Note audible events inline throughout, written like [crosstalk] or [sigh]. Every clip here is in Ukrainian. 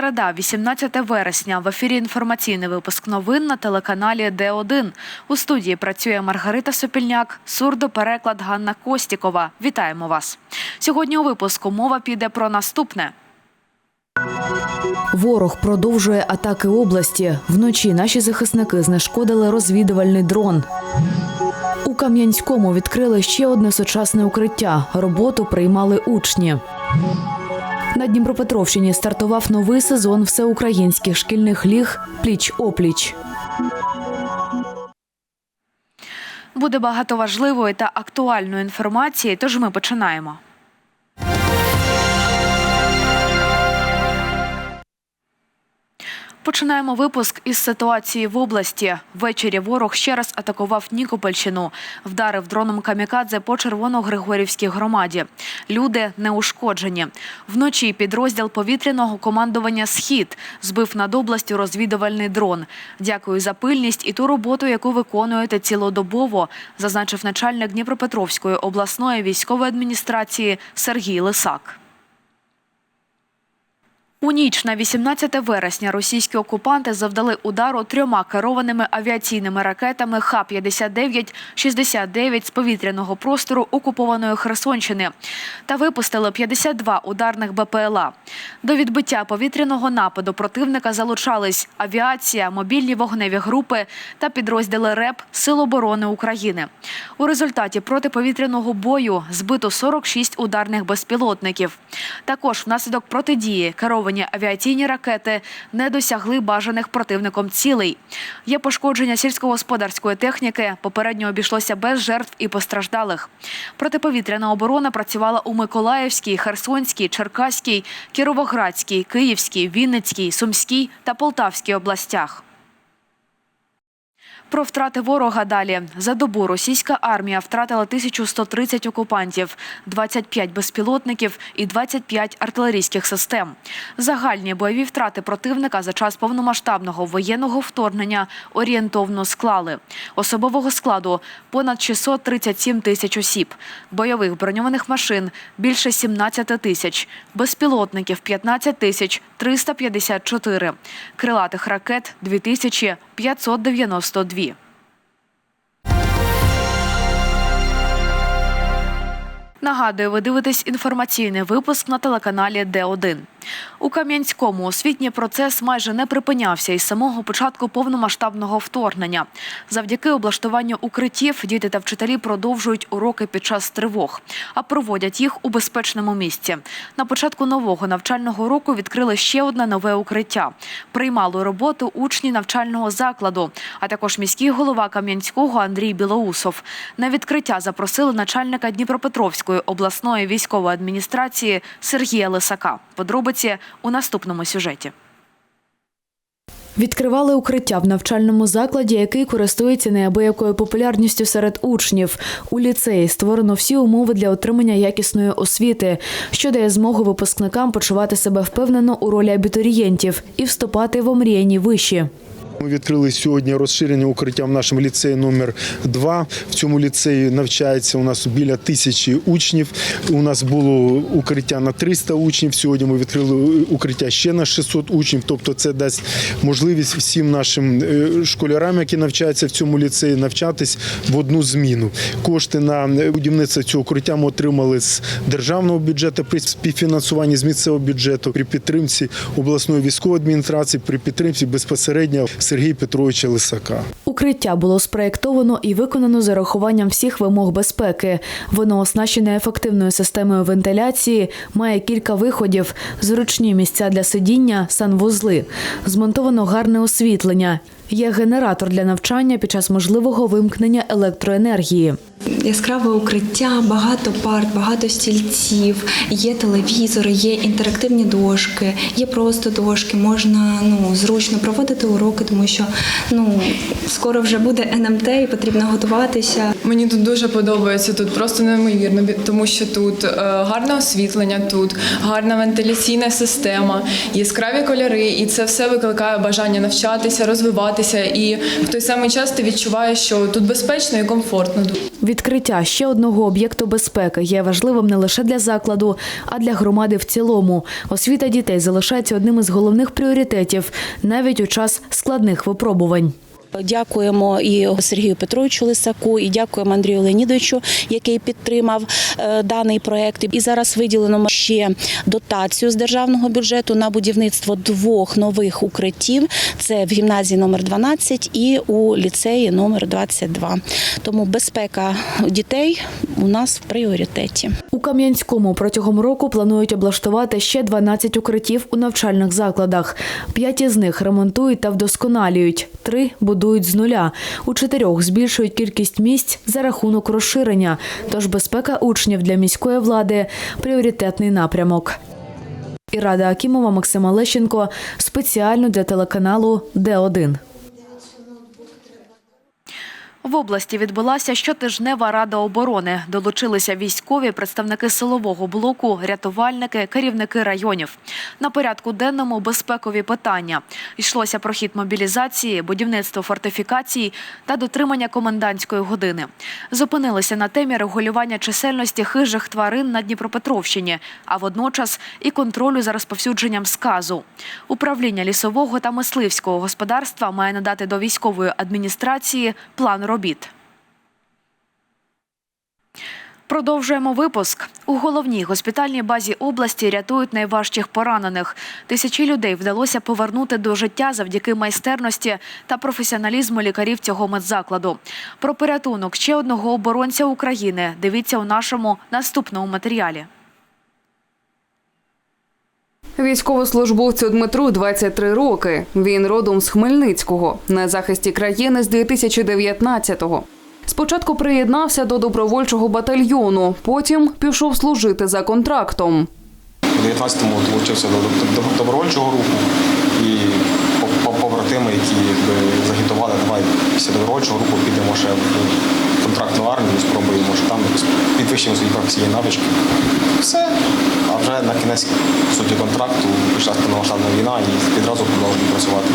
Середа, 18 вересня. В ефірі інформаційний випуск новин на телеканалі Д1. У студії працює Маргарита Сопільняк, сурдопереклад Ганна Костікова. Вітаємо вас. Сьогодні у випуску мова піде про наступне. Ворог продовжує атаки області. Вночі наші захисники знешкодили розвідувальний дрон. У Кам'янському відкрили ще одне сучасне укриття. Роботу приймали учні. На Дніпропетровщині стартував новий сезон всеукраїнських шкільних ліг пліч-опліч. Буде багато важливої та актуальної інформації, тож ми починаємо. Починаємо випуск із ситуації в області. Ввечері ворог ще раз атакував Нікопольщину, вдарив дроном камікадзе по Червоно-Григорівській громаді. Люди не ушкоджені. Вночі підрозділ повітряного командування Схід збив над областю розвідувальний дрон. Дякую за пильність і ту роботу, яку виконуєте цілодобово, зазначив начальник Дніпропетровської обласної військової адміністрації Сергій Лисак. У ніч на 18 вересня російські окупанти завдали удару трьома керованими авіаційними ракетами Х-59-69 з повітряного простору окупованої Херсонщини та випустили 52 ударних БПЛА. До відбиття повітряного нападу противника залучались авіація, мобільні вогневі групи та підрозділи РЕП Сил оборони України. У результаті протиповітряного бою збито 46 ударних безпілотників. Також внаслідок протидії керовані авіаційні ракети не досягли бажаних противником цілей. Є пошкодження сільськогосподарської техніки. Попередньо обійшлося без жертв і постраждалих. Протиповітряна оборона працювала у Миколаївській, Херсонській, Черкаській, Кіровоградській, Київській, Вінницькій, Сумській та Полтавській областях. Про втрати ворога далі. За добу російська армія втратила 1130 окупантів, 25 безпілотників і 25 артилерійських систем. Загальні бойові втрати противника за час повномасштабного воєнного вторгнення орієнтовно склали. Особового складу понад 637 тисяч осіб, бойових броньованих машин більше 17 тисяч, безпілотників 15 тисяч 354, крилатих ракет 2592. Нагадую, ви дивитесь інформаційний випуск на телеканалі Д1. У Кам'янському освітній процес майже не припинявся із самого початку повномасштабного вторгнення. Завдяки облаштуванню укриттів діти та вчителі продовжують уроки під час тривог, а проводять їх у безпечному місці. На початку нового навчального року відкрили ще одне нове укриття. Приймали роботу учні навчального закладу, а також міський голова Кам'янського Андрій Білоусов. На відкриття запросили начальника Дніпропетровської обласної військової адміністрації Сергія Лисака. Подробиці у наступному сюжеті. Відкривали укриття в навчальному закладі, який користується неабиякою популярністю серед учнів. У ліцеї створено всі умови для отримання якісної освіти, що дає змогу випускникам почувати себе впевнено у ролі абітурієнтів і вступати в омріяні виші. Ми відкрили сьогодні розширене укриття в нашому ліцеї номер 2 В цьому ліцеї навчається у нас біля тисячі учнів. У нас було укриття на 300 учнів. Сьогодні ми відкрили укриття ще на 600 учнів. Тобто, це дасть можливість всім нашим е, школярам, які навчаються в цьому ліцеї, навчатись в одну зміну. Кошти на будівництво цього укриття ми отримали з державного бюджету при співфінансуванні з місцевого бюджету при підтримці обласної військової адміністрації, при підтримці безпосередньо Сергія Петровича Лисака. Укриття було спроєктовано і виконано з урахуванням всіх вимог безпеки. Воно оснащене ефективною системою вентиляції, має кілька виходів, зручні місця для сидіння, санвузли. Змонтовано гарне освітлення. Є генератор для навчання під час можливого вимкнення електроенергії. Яскраве укриття, багато парт, багато стільців, є телевізори, є інтерактивні дошки, є просто дошки. Можна ну зручно проводити уроки, тому що ну скоро вже буде НМТ і потрібно готуватися. Мені тут дуже подобається, тут просто неймовірно, тому що тут е, гарне освітлення, тут гарна вентиляційна система, яскраві кольори, і це все викликає бажання навчатися, розвиватися. і в той самий час ти відчуваєш, що тут безпечно і комфортно. Відкриття ще одного об'єкту безпеки є важливим не лише для закладу, а для громади в цілому. Освіта дітей залишається одним із головних пріоритетів навіть у час складних випробувань. Дякуємо і Сергію Петровичу Лисаку, і дякуємо Андрію Леонідовичу, який підтримав е, даний проект. І зараз виділено ще дотацію з державного бюджету на будівництво двох нових укриттів. Це в гімназії номер 12 і у ліцеї номер 22. Тому безпека дітей у нас в пріоритеті. У Кам'янському протягом року планують облаштувати ще 12 укриттів у навчальних закладах. П'ять із них ремонтують та вдосконалюють, три будують з нуля. У чотирьох збільшують кількість місць за рахунок розширення. Тож безпека учнів для міської влади пріоритетний напрямок. Ірада Акімова, Максима Лещенко спеціально для телеканалу Д1. В області відбулася щотижнева рада оборони. Долучилися військові, представники силового блоку, рятувальники, керівники районів. На порядку денному безпекові питання. Йшлося про хід мобілізації, будівництво фортифікацій та дотримання комендантської години. Зупинилися на темі регулювання чисельності хижих тварин на Дніпропетровщині, а водночас і контролю за розповсюдженням сказу. Управління лісового та мисливського господарства має надати до військової адміністрації план робіт. Продовжуємо випуск. У головній госпітальній базі області рятують найважчих поранених. Тисячі людей вдалося повернути до життя завдяки майстерності та професіоналізму лікарів цього медзакладу. Про порятунок ще одного оборонця України дивіться у нашому наступному матеріалі. Військовослужбовцю Дмитру 23 роки. Він родом з Хмельницького на захисті країни з 2019-го. Спочатку приєднався до добровольчого батальйону, потім пішов служити за контрактом. У 19-му долучився до, до, до добровольчого руху і по- по- побратими, які загітували, давай після добровольчого руху підемо ще в контрактну армію, спробуємо, що там підвищимо свої професійні навички. Все. Вже на кінець суті контракту почалась повномасштабна війна і відразу продовжую працювати.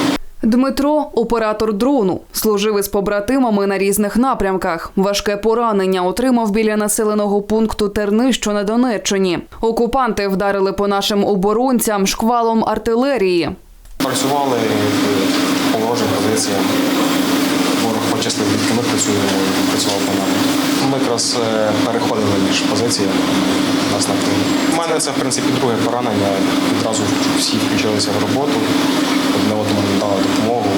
Дмитро оператор дрону, служив із побратимами на різних напрямках. Важке поранення отримав біля населеного пункту Терни, що на Донеччині. Окупанти вдарили по нашим оборонцям шквалом артилерії. Працювали по ворожим позиціям. Почистив, звідки ми працюємо, працював по нам. Ми якраз е, переходили між позиціями нас на Крим. У мене це, в принципі, друге поранення. Відразу всі включилися в роботу, одне одному надали допомогу.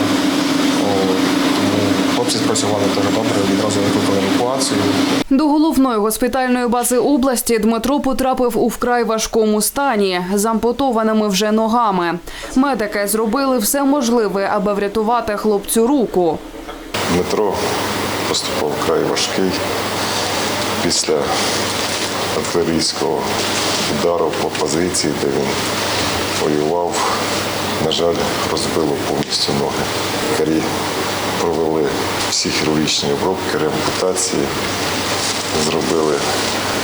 Хлопці спрацювали дуже добре, відразу викликали евакуацію. До головної госпітальної бази області Дмитро потрапив у вкрай важкому стані з ампутованими вже ногами. Медики зробили все можливе, аби врятувати хлопцю руку. Дмитро поступав край важкий після артилерійського удару по позиції, де він воював. На жаль, розбило повністю ноги. Лікарі провели всі хірургічні обробки, реабілітації, зробили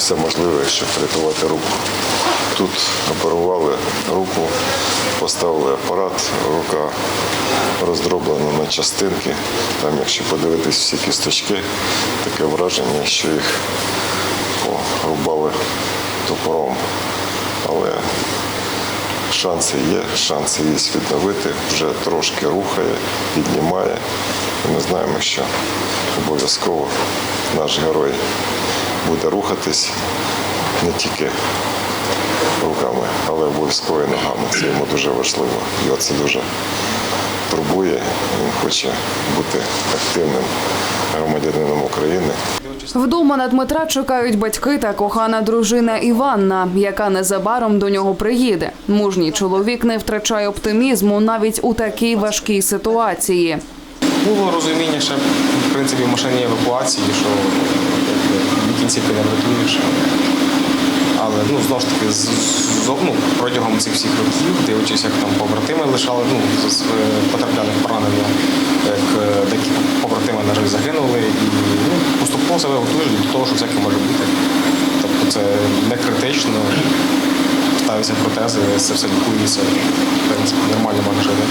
все можливе, щоб врятувати руку. Тут оперували руку, поставили апарат, рука роздроблена на частинки. Там, якщо подивитись всі кісточки, таке враження, що їх порубали топором. Але шанси є, шанси є відновити, вже трошки рухає, піднімає. Ми знаємо, що обов'язково наш герой буде рухатись не тільки руками, але обов'язково і ногами. Це йому дуже важливо. Його це дуже турбує. Він хоче бути активним громадянином України. Вдома на Дмитра чекають батьки та кохана дружина Іванна, яка незабаром до нього приїде. Мужній чоловік не втрачає оптимізму навіть у такій важкій ситуації. Було розуміння ще в принципі в машині евакуації, що ти не врятуєш. Але ну, знову ж таки, з, з- ну, протягом цих всіх років, дивлячись, як там побратими лишали, ну, з е, потрапляних поранення, як е, деякі побратими, на жаль, загинули. І ну, поступово себе готуєш до того, що всяке може бути. Тобто це не критично, ставляться протези, це все лікується, в принципі, нормально можна жити.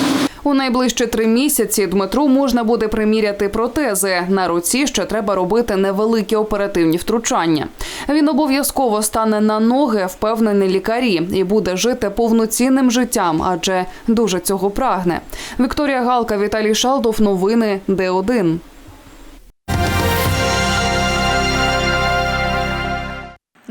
У найближчі три місяці Дмитру можна буде приміряти протези. На руці ще треба робити невеликі оперативні втручання. Він обов'язково стане на ноги, впевнені лікарі, і буде жити повноцінним життям, адже дуже цього прагне. Вікторія Галка, Віталій Шалдов. Новини Д1.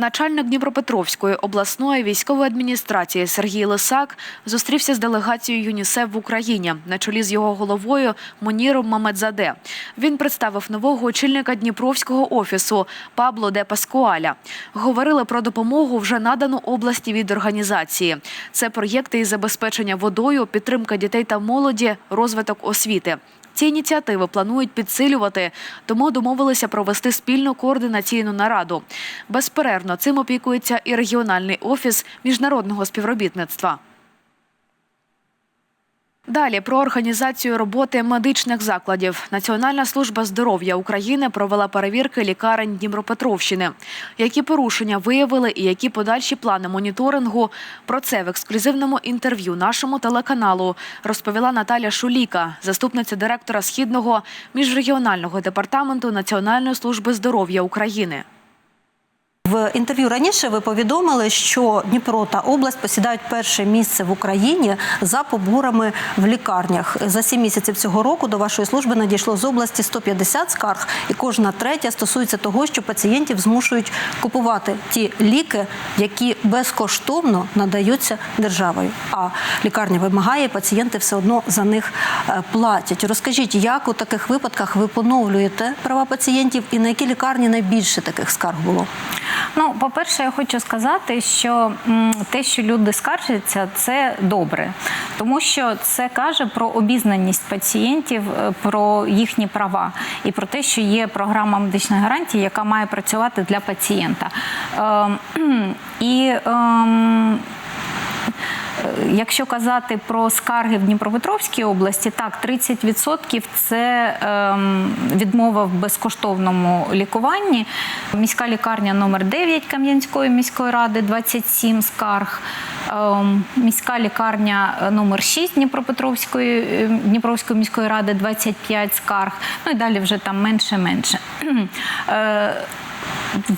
Начальник Дніпропетровської обласної військової адміністрації Сергій Лисак зустрівся з делегацією ЮНІСЕФ в Україні на чолі з його головою Моніром Мамедзаде. Він представив нового очільника Дніпровського офісу Пабло де Паскуаля. Говорили про допомогу вже надану області від організації. Це проєкти із забезпечення водою, підтримка дітей та молоді, розвиток освіти. Ці ініціативи планують підсилювати, тому домовилися провести спільну координаційну нараду. Безперервно цим опікується і регіональний офіс міжнародного співробітництва. Далі про організацію роботи медичних закладів. Національна служба здоров'я України провела перевірки лікарень Дніпропетровщини. Які порушення виявили і які подальші плани моніторингу? Про це в ексклюзивному інтерв'ю нашому телеканалу розповіла Наталя Шуліка, заступниця директора східного міжрегіонального департаменту Національної служби здоров'я України. В інтерв'ю раніше ви повідомили, що Дніпро та область посідають перше місце в Україні за поборами в лікарнях. За сім місяців цього року до вашої служби надійшло з області 150 скарг, і кожна третя стосується того, що пацієнтів змушують купувати ті ліки, які безкоштовно надаються державою. А лікарня вимагає, пацієнти все одно за них е, платять. Розкажіть, як у таких випадках ви поновлюєте права пацієнтів, і на які лікарні найбільше таких скарг було? Ну, по-перше, я хочу сказати, що те, що люди скаржаться, це добре, тому що це каже про обізнаність пацієнтів е, про їхні права і про те, що є програма медичної гарантії, яка має працювати для пацієнта. Е, [clears throat] і ем, Якщо казати про скарги в Дніпропетровській області, так 30% це ем, відмова в безкоштовному лікуванні. Міська лікарня номер 9 Кам'янської міської ради 27 скарг. Ем, міська лікарня е, номер 6 Дніпропетровської е, Дніпровської міської ради 25 скарг. Ну і далі вже там менше-менше. [clears throat]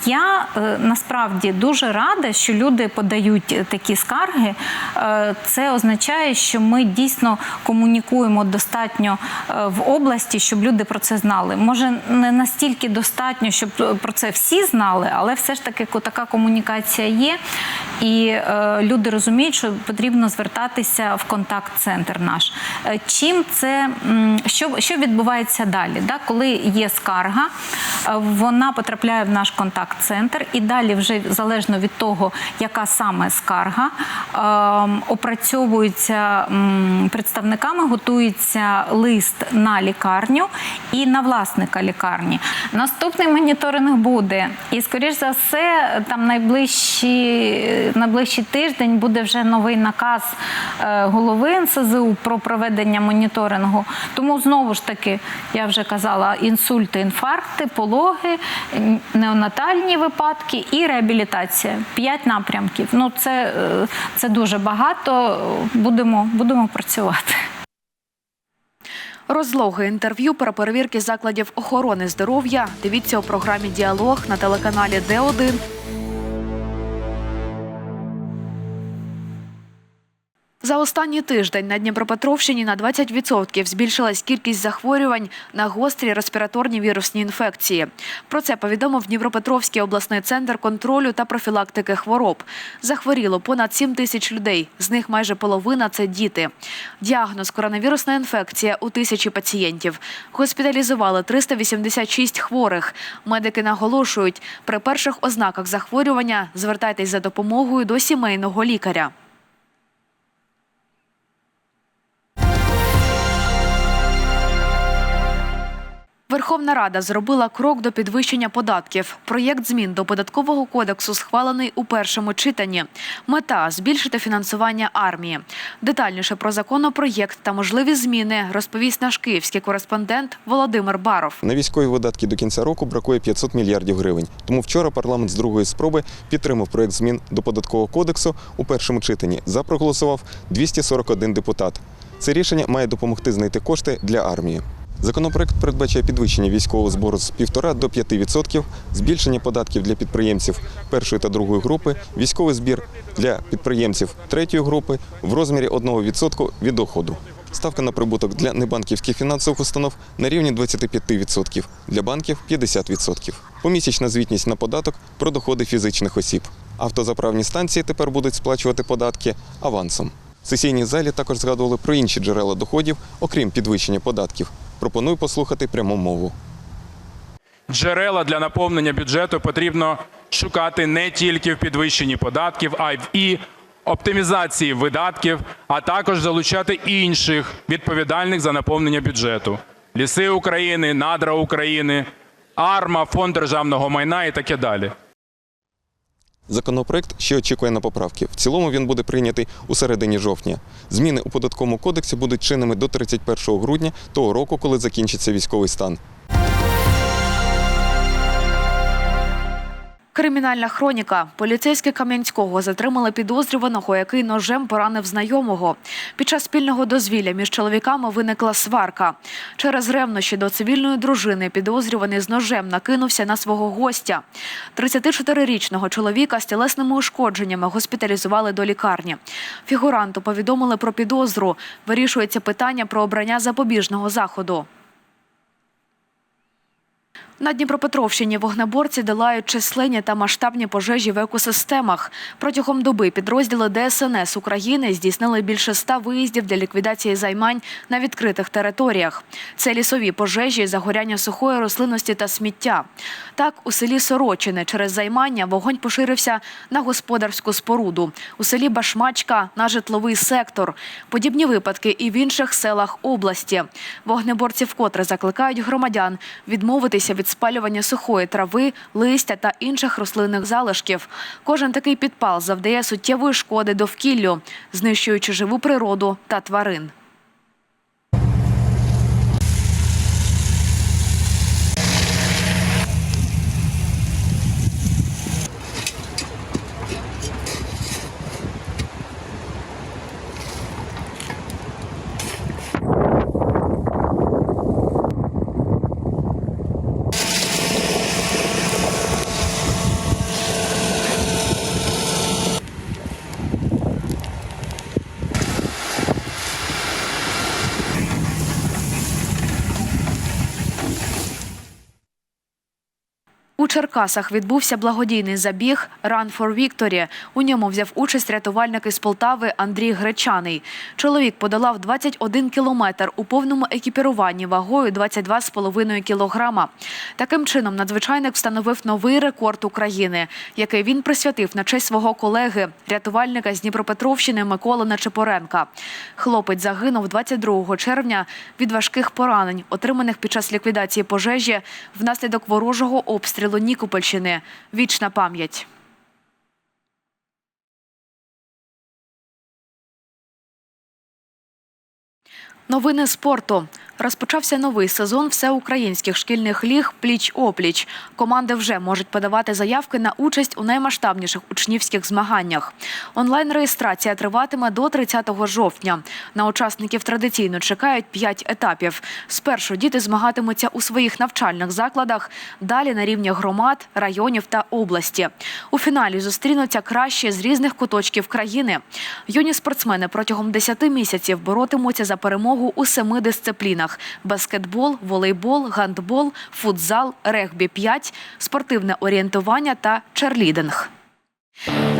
Я е, насправді дуже рада, що люди подають е, такі скарги. Е, Це означає, що ми дійсно комунікуємо достатньо в області, щоб люди про це знали. Може, не настільки достатньо, щоб про це всі знали, але все ж таки така комунікація є, і люди розуміють, що потрібно звертатися в контакт-центр наш. Чим це що, що відбувається далі? Да? Коли є скарга, вона потрапляє в наш контакт-центр, і далі, вже залежно від того, яка саме скарга, ем, опрацьовується представниками, готується лист на лікарню і на власника лікарні. Наступний моніторинг буде, і скоріш за все, там найближчі, найближчий тиждень буде вже новий наказ е, голови НСЗУ про проведення моніторингу. Тому знову ж таки, я вже казала, інсульти, інфаркти, пологи, н- неонатальні випадки і реабілітація. П'ять напрямків. Ну це, е, це дуже багато. Будемо, будемо працювати. Розлоги інтерв'ю про перевірки закладів охорони здоров'я. Дивіться у програмі Діалог на телеканалі Д1 За останній тиждень на Дніпропетровщині на 20% збільшилась кількість захворювань на гострі респіраторні вірусні інфекції. Про це повідомив Дніпропетровський обласний центр контролю та профілактики хвороб. Захворіло понад 7 тисяч людей. З них майже половина це діти. Діагноз коронавірусна інфекція у тисячі пацієнтів. Госпіталізували 386 хворих. Медики наголошують, при перших ознаках захворювання звертайтесь за допомогою до сімейного лікаря. Верховна Рада зробила крок до підвищення податків. Проєкт змін до податкового кодексу схвалений у першому читанні. Мета збільшити фінансування армії. Детальніше про законопроєкт та можливі зміни розповість наш київський кореспондент Володимир Баров. На військові видатки до кінця року бракує 500 мільярдів гривень. Тому вчора парламент з другої спроби підтримав проект змін до податкового кодексу у першому читанні. За проголосував 241 депутат. Це рішення має допомогти знайти кошти для армії. Законопроект передбачає підвищення військового збору з 1,5 до 5%, збільшення податків для підприємців першої та другої групи, військовий збір для підприємців третьої групи в розмірі 1% від доходу. Ставка на прибуток для небанківських фінансових установ на рівні 25%, для банків 50%. Помісячна звітність на податок про доходи фізичних осіб. Автозаправні станції тепер будуть сплачувати податки авансом. В сесійній залі також згадували про інші джерела доходів, окрім підвищення податків. Пропоную послухати пряму мову. Джерела для наповнення бюджету потрібно шукати не тільки в підвищенні податків, а й в і оптимізації видатків, а також залучати інших відповідальних за наповнення бюджету: ліси України, надра України, АРМА, фонд державного майна і таке далі. Законопроект ще очікує на поправки. В цілому він буде прийнятий у середині жовтня. Зміни у податковому кодексі будуть чинними до 31 грудня того року, коли закінчиться військовий стан. Кримінальна хроніка. Поліцейські Кам'янського затримали підозрюваного, який ножем поранив знайомого. Під час спільного дозвілля між чоловіками виникла сварка. Через ревнощі до цивільної дружини підозрюваний з ножем накинувся на свого гостя. 34-річного чоловіка з тілесними ушкодженнями госпіталізували до лікарні. Фігуранту повідомили про підозру. Вирішується питання про обрання запобіжного заходу. На Дніпропетровщині вогнеборці долають численні та масштабні пожежі в екосистемах. Протягом доби підрозділи ДСНС України здійснили більше ста виїздів для ліквідації займань на відкритих територіях. Це лісові пожежі, загоряння сухої рослинності та сміття. Так, у селі Сорочине через займання вогонь поширився на господарську споруду. У селі Башмачка на житловий сектор. Подібні випадки і в інших селах області. Вогнеборці вкотре закликають громадян відмовитися від спалювання сухої трави, листя та інших рослинних залишків. Кожен такий підпал завдає суттєвої шкоди довкіллю, знищуючи живу природу та тварин. Черкасах відбувся благодійний забіг Run for Victory. У ньому взяв участь рятувальник із Полтави Андрій Гречаний. Чоловік подолав 21 кілометр у повному екіпіруванні вагою 22,5 кілограма. Таким чином, надзвичайник встановив новий рекорд України, який він присвятив на честь свого колеги, рятувальника з Дніпропетровщини Миколи Нечепоренка. Хлопець загинув 22 червня від важких поранень, отриманих під час ліквідації пожежі внаслідок ворожого обстрілу Нікопольщини. Вічна пам'ять. Новини спорту. Розпочався новий сезон всеукраїнських шкільних ліг пліч-опліч. Команди вже можуть подавати заявки на участь у наймасштабніших учнівських змаганнях. Онлайн-реєстрація триватиме до 30 жовтня. На учасників традиційно чекають 5 етапів. Спершу діти змагатимуться у своїх навчальних закладах, далі на рівні громад, районів та області. У фіналі зустрінуться кращі з різних куточків країни. Юні спортсмени протягом 10 місяців боротимуться за перемогу у семи дисциплінах: баскетбол, волейбол, гандбол, футзал, регбі-5, спортивне орієнтування та черлідинг.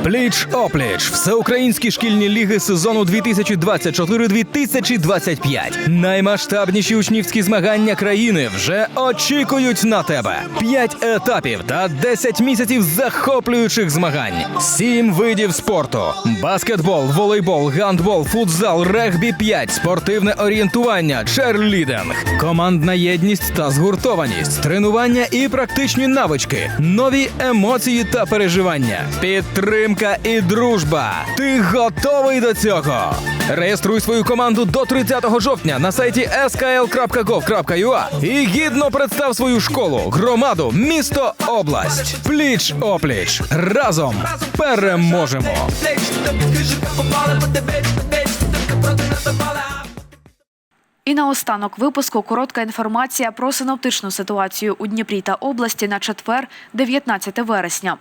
Пліч опліч всеукраїнські шкільні ліги сезону 2024-2025. Наймасштабніші учнівські змагання країни вже очікують на тебе. П'ять етапів та 10 місяців захоплюючих змагань. Сім видів спорту: баскетбол, волейбол, гандбол, футзал, регбі 5, спортивне орієнтування, черлідинг, командна єдність та згуртованість, тренування і практичні навички, нові емоції та переживання. Підтримка і дружба. Ти готовий до цього? Реєструй свою команду до 30 жовтня на сайті skl.gov.ua і гідно представ свою школу, громаду, місто, область. Пліч опліч. Разом переможемо. І наостанок випуску коротка інформація про синоптичну ситуацію у Дніпрі та області на четвер, 19 вересня.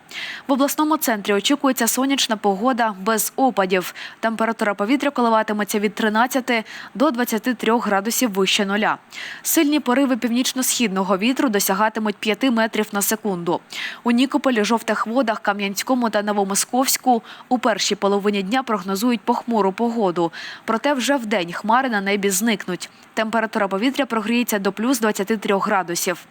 В обласному центрі очікується сонячна погода без опадів. Температура повітря коливатиметься від 13 до 23 градусів вище нуля. Сильні пориви північно-східного вітру досягатимуть 5 метрів на секунду. У Нікополі, жовтих водах, Кам'янському та Новомосковську у першій половині дня прогнозують похмуру погоду. Проте вже вдень хмари на небі зникнуть. Температура повітря прогріється до плюс 23 градусів.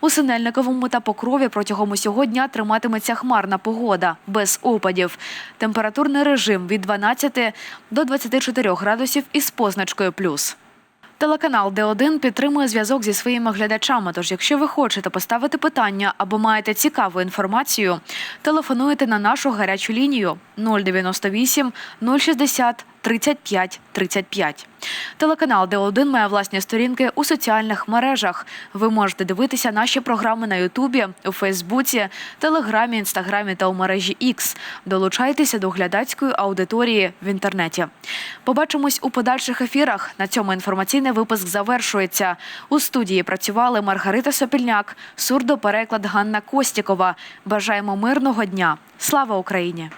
У Синельниковому та Покрові протягом усього дня триматиметься хмарна погода без опадів. Температурний режим від 12 до 24 градусів із позначкою плюс. Телеканал Д1 підтримує зв'язок зі своїми глядачами. Тож, якщо ви хочете поставити питання або маєте цікаву інформацію, телефонуйте на нашу гарячу лінію 098 060 35 35. Телеканал Д1 має власні сторінки у соціальних мережах. Ви можете дивитися наші програми на Ютубі, у Фейсбуці, Телеграмі, Інстаграмі та у мережі X. Долучайтеся до глядацької аудиторії в інтернеті. Побачимось у подальших ефірах. На цьому інформаційний випуск завершується. У студії працювали Маргарита Сопільняк, сурдопереклад Ганна Костікова. Бажаємо мирного дня. Слава Україні!